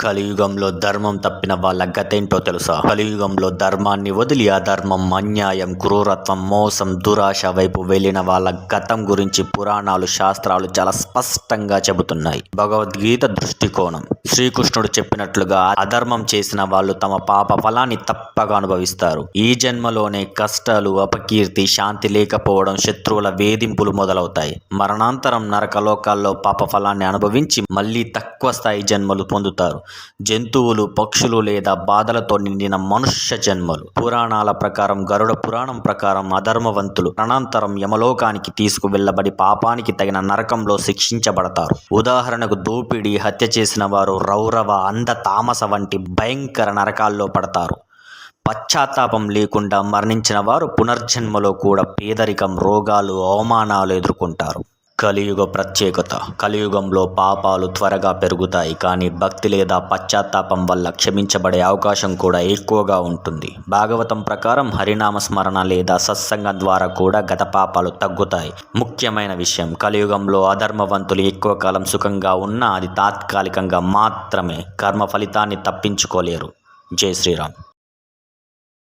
కలియుగంలో ధర్మం తప్పిన వాళ్ళ గతేంటో తెలుసా? కలియుగంలో ధర్మాన్ని వదిలి అధర్మం అన్యాయం క్రూరత్వం మోసం దురాశ వైపు వెళ్ళిన వాళ్ళ గతం గురించి పురాణాలు శాస్త్రాలు చాలా స్పష్టంగా చెబుతున్నాయి. భగవద్గీత దృష్టికోణం. శ్రీకృష్ణుడు చెప్పినట్లుగా అధర్మం చేసిన వాళ్ళు తమ పాప ఫలాన్ని తప్పగా అనుభవిస్తారు. ఈ జన్మలోనే కష్టాలు అపకీర్తి శాంతి లేకపోవడం శత్రువుల వేధింపులు మొదలవుతాయి. మరణాంతరం నరకలోకాల్లో పాప ఫలాన్ని అనుభవించి మళ్ళీ తక్కువ స్థాయి జన్మలు పొందుతారు. జంతువులు పక్షులు లేదా బాధలతో నిండిన మనుష్య జన్మలు. పురాణాల ప్రకారం గరుడ పురాణం ప్రకారం అధర్మవంతులు అనంతరం యమలోకానికి తీసుకువెళ్ళబడి పాపానికి తగిన నరకంలో శిక్షించబడతారు. ఉదాహరణకు దోపిడీ హత్య చేసిన వారు రౌరవ అంధ తామస వంటి భయంకర నరకాల్లో పడతారు. పశ్చాత్తాపం లేకుండా మరణించిన వారు పునర్జన్మలో కూడా పేదరికం రోగాలు అవమానాలు ఎదుర్కొంటారు. కలియుగ ప్రత్యేకత. కలియుగంలో పాపాలు త్వరగా పెరుగుతాయి కానీ భక్తి లేదా పశ్చాత్తాపం వల్ల క్షమించబడే అవకాశం కూడా ఎక్కువగా ఉంటుంది. భాగవతం ప్రకారం హరినామ స్మరణ లేదా సత్సంగం ద్వారా కూడా గత పాపాలు తగ్గుతాయి. ముఖ్యమైన విషయం కలియుగంలో అధర్మవంతులు ఎక్కువ కాలం సుఖంగా ఉన్నా అది తాత్కాలికంగా మాత్రమే. కర్మ ఫలితాన్ని తప్పించుకోలేరు. జై శ్రీరామ్.